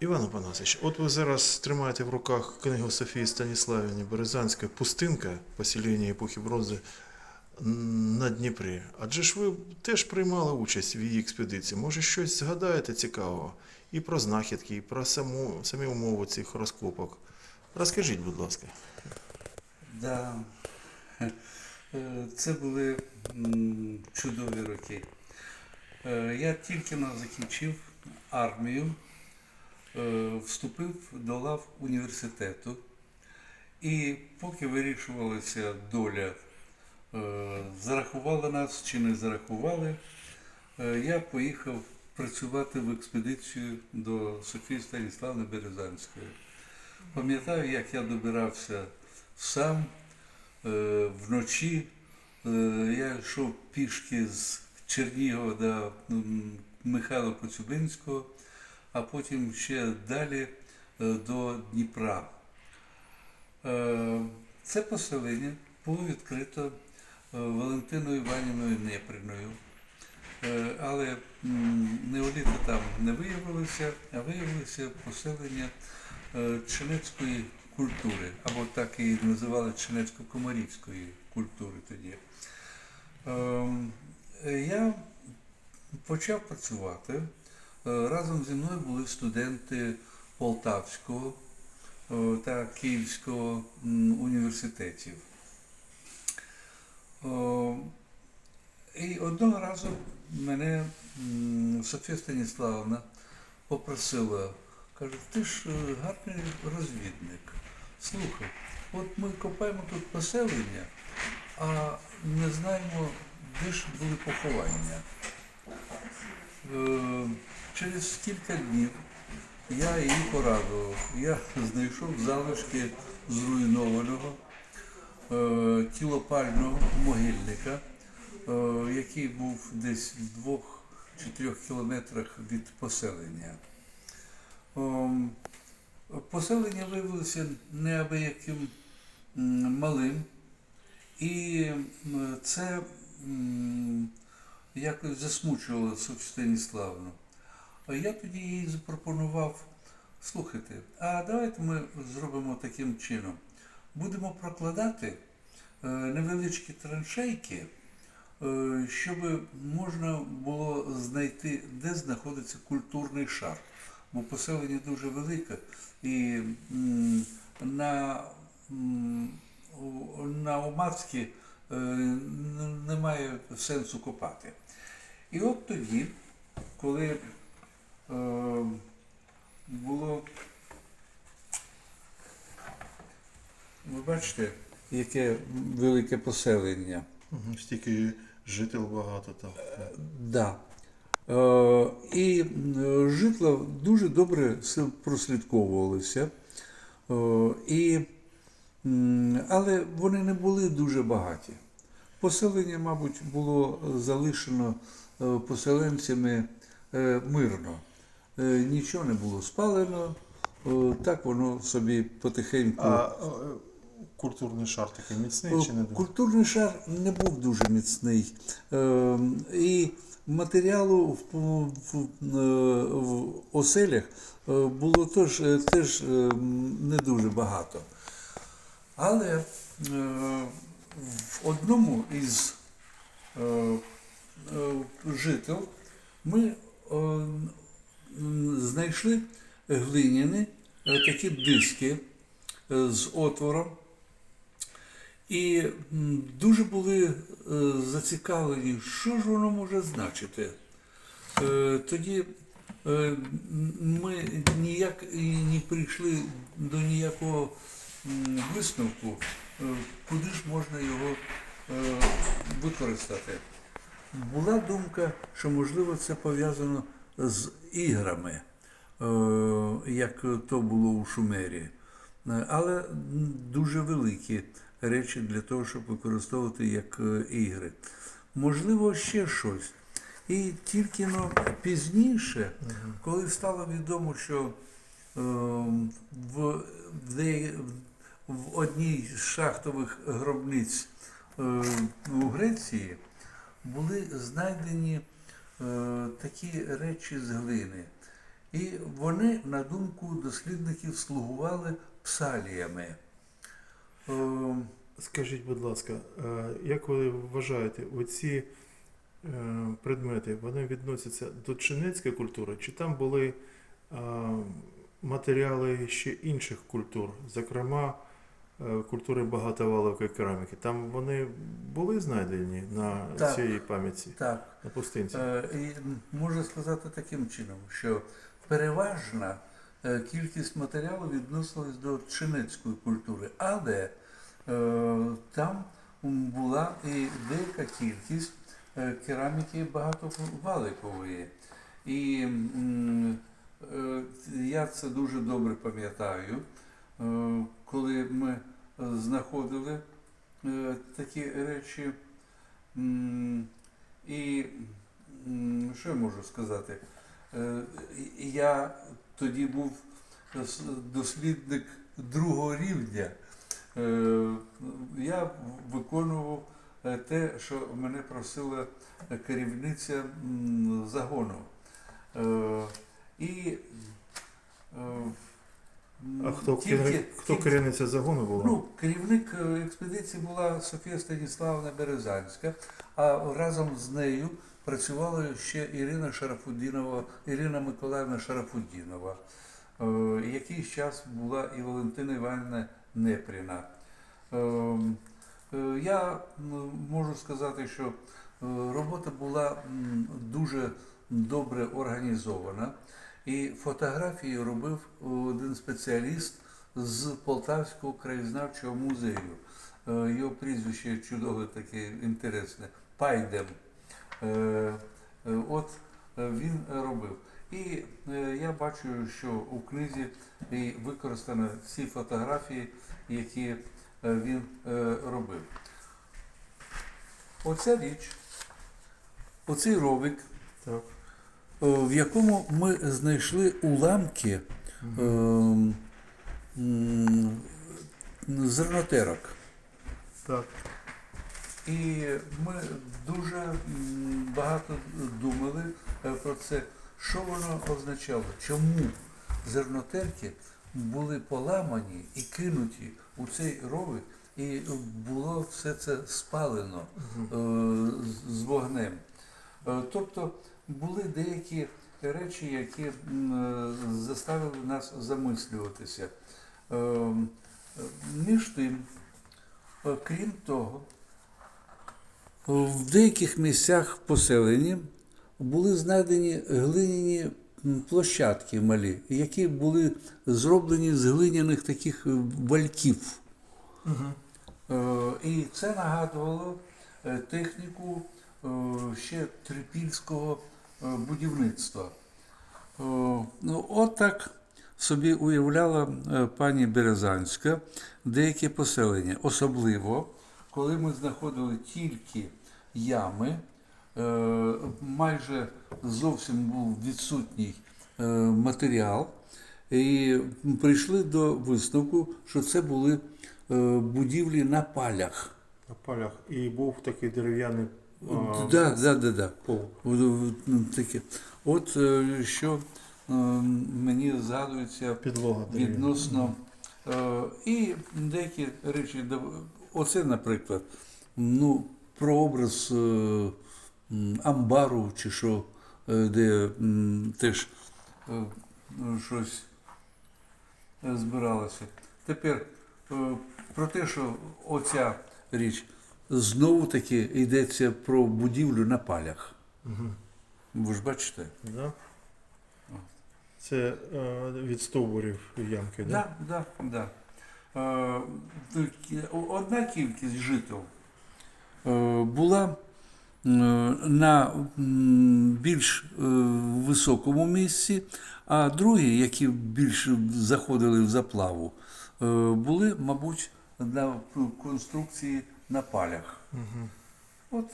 Іван Опанасович, от ви зараз тримаєте в руках книгу Софії Станіславівни Березанської Пустинка поселення епохи бронзи на Дніпрі. Адже ж ви теж приймали участь в її експедиції. Може, щось згадаєте цікавого і про знахідки, і про саму, самі умови цих розкопок. Розкажіть, будь ласка. Да. Е, Це були чудові роки. Е, Я тільки но закінчив армію, вступив до лав університету. І поки вирішувалася доля, е, зарахували нас чи не зарахували, е, я поїхав працювати в експедицію до Софії Станіславни Березанської. Пам'ятаю, як я добирався сам е, вночі. Е, я йшов пішки з Чернігова до Михайла Коцюбинського, а потім ще далі е, до Дніпра. Е, Це поселення було відкрито е, Валентиною Іванівною Неприною. Але неоліти там не виявилося, а виявилося поселення чинецької культури, або так і називали чинецько-комарівської культури тоді. Ем, Я почав працювати. Е, Разом зі мною були студенти Полтавського е, та Київського університетів. Е, І одного разу мене Софія Станіславовна попросила, каже, ти ж гарний розвідник. Слухай, от ми копаємо тут поселення, а не знаємо, де ж були поховання. Е, Через кілька днів я її порадував. Я знайшов залишки зруйнованого е, тілопального могильника, е, який був десь в двох чи трьох кілометрах від поселення. Ем, Поселення виявилося неабияким малим, і це якось засмучувало Станіславну. Я тоді їй запропонував, слухайте, а давайте ми зробимо таким чином. Будемо прокладати е, невеличкі траншейки, е, щоб можна було знайти, де знаходиться культурний шар. Бо поселення дуже велике і на, на Омацькі е, немає сенсу копати. І от тоді, коли було, ви бачите, яке велике поселення. Стільки жителів багато там. Да. Е, і е, житла дуже добре прослідковувалися. Е, і, але вони не були дуже багаті. Поселення, мабуть, було залишено е, поселенцями е, мирно. Е, Нічого не було спалено, е, так воно собі потихеньку. А е, культурний шар такий міцний чи не дуже? Культурний шар не був дуже міцний. І матеріалу в, оселях було теж, теж не дуже багато. Але в одному із жител ми знайшли глиняні е, такі диски е, з отвором. І дуже були е, зацікавлені, що ж воно може значити. Тоді ми ніяк і не прийшли до ніякого висновку, куди ж можна його використати. Була думка, що можливо це пов'язано з іграми, е, як то було у Шумері. Е, Але дуже великі речі для того, щоб використовувати як е, ігри. Можливо, ще щось. І тільки но пізніше, коли стало відомо, що в, в, в одній з шахтових гробниць у Греції були знайдені такі речі з глини, І вони, на думку дослідників, слугували псаліями. Е, Скажіть, будь ласка, е, як ви вважаєте, оці е, предмети вони відносяться до чинецької культури, чи там були е, матеріали ще інших культур, зокрема е, культури багатовалової кераміки? Там вони були знайдені на Так. цій пам'ятці, Так, на пустинці? Е, І можна сказати таким чином, що переважна е, кількість матеріалу відносилась до чинецької культури, але е, там була і деяка кількість е, кераміки багатоваликової. І е, я це дуже добре пам'ятаю, е, коли ми е, знаходили е, такі речі. І що я можу сказати? Е, Я тоді був дослідник другого рівня. Я виконував те, що мене просила керівниця загону. І А хто, тільки- хто тільки- керівниця загону була? Ну, керівник е, експедиції була Софія Станіславна Березанська, а разом з нею працювала ще Ірина Шарафудінова, Ірина Миколаївна Шарафудінова. Е, Якийсь час була і Валентина Іванівна Непріна. Е, е, Я можу сказати, що робота була дуже добре організована, і фотографії робив один спеціаліст з Полтавського краєзнавчого музею. Е, Його прізвище чудове таке інтересне. Пайдем. Е, е, От він робив. І я бачу, що у книзі і використано всі фотографії, які він робив. Оця річ, оцей ровик, Так. Е, в якому ми знайшли уламки ем, зернотерок. Так. І ми дуже багато думали е, про це, що воно означало, чому зернотерки були поламані і кинуті у цей ровик, і було все це спалено е, з- вогнем. Тобто були деякі речі, які е, заставили нас замислюватися. Е, е, Між тим, е, крім того, в деяких місцях поселення були знайдені глиняні площадки малі, які були зроблені з глиняних таких вальків. Е, І це нагадувало техніку ще трипільського будівництва. Е, Ну, от так собі уявляла е, пані Березанська деякі поселення, особливо коли ми знаходили тільки ями, е, майже зовсім був відсутній е, матеріал, і прийшли до висновку, що це були е, будівлі на палях. На полях. І був такий дерев'яний Да, да, да, да. таке. От е, що е, мені згадується Підлога відносно. е, І деякі речі, оце, наприклад, ну, прообраз е, амбару чи що, де теж щось збиралося. Тепер про те, що оця річ знову таки йдеться про будівлю на палях. Мгм. Ви ж бачите? Да? Це е, від стовбурів ямки, да? Да, да, да. Е, тільки Одна кількість жител е, була е, на м, більш е, високому місці, а другі, які більш заходили в заплаву, е, були, мабуть, на конструкції на палях. Угу. От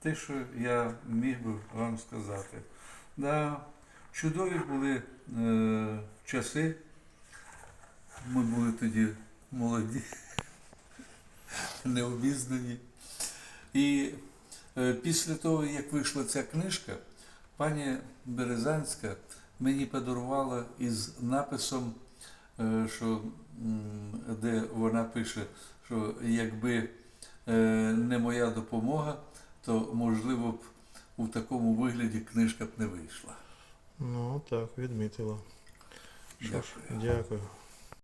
те, що я міг би вам сказати. Да, чудові були е, часи. Ми були тоді молоді, необізнані. І е, після того, як вийшла ця книжка, Пані Березанська мені подарувала із написом, е, що, де вона пише, що якби е, не моя допомога, то можливо б у такому вигляді книжка б не вийшла. Ну, так, відмітила. Що ж, Дякую. дякую.